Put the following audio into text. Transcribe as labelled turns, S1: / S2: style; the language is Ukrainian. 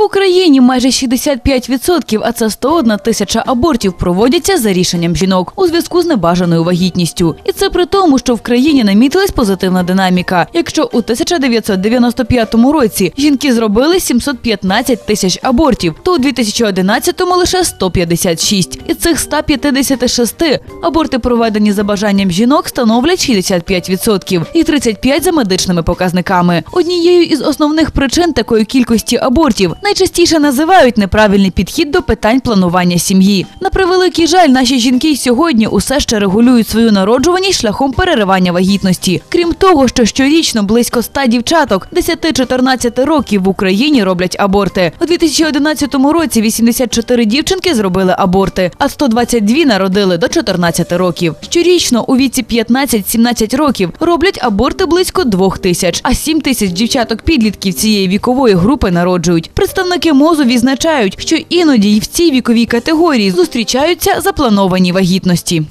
S1: В Україні майже 65%, а це 101 тисяча абортів проводяться за рішенням жінок у зв'язку з небажаною вагітністю. І це при тому, що в країні намітилась позитивна динаміка. Якщо у 1995 році жінки зробили 715 тисяч абортів, то у 2011-му лише 156. Із цих 156 аборти, проведені за бажанням жінок, становлять 65% і 35% за медичними показниками. Однією із основних причин такої кількості абортів найчастіше називають неправильний підхід до питань планування сім'ї. На превеликий жаль, наші жінки й сьогодні усе ще регулюють свою народжуваність шляхом переривання вагітності. Крім того, що щорічно близько 100 дівчаток 10-14 років в Україні роблять аборти. У 2011 році 84 дівчинки зробили аборти, а 122 народили до 14 років. Щорічно у віці 15-17 років роблять аборти близько 2 тисяч, а 7 тисяч дівчаток-підлітків цієї вікової групи народжують. Представники мозу відзначають, що іноді й в цій віковій категорії зустрічаються заплановані вагітності.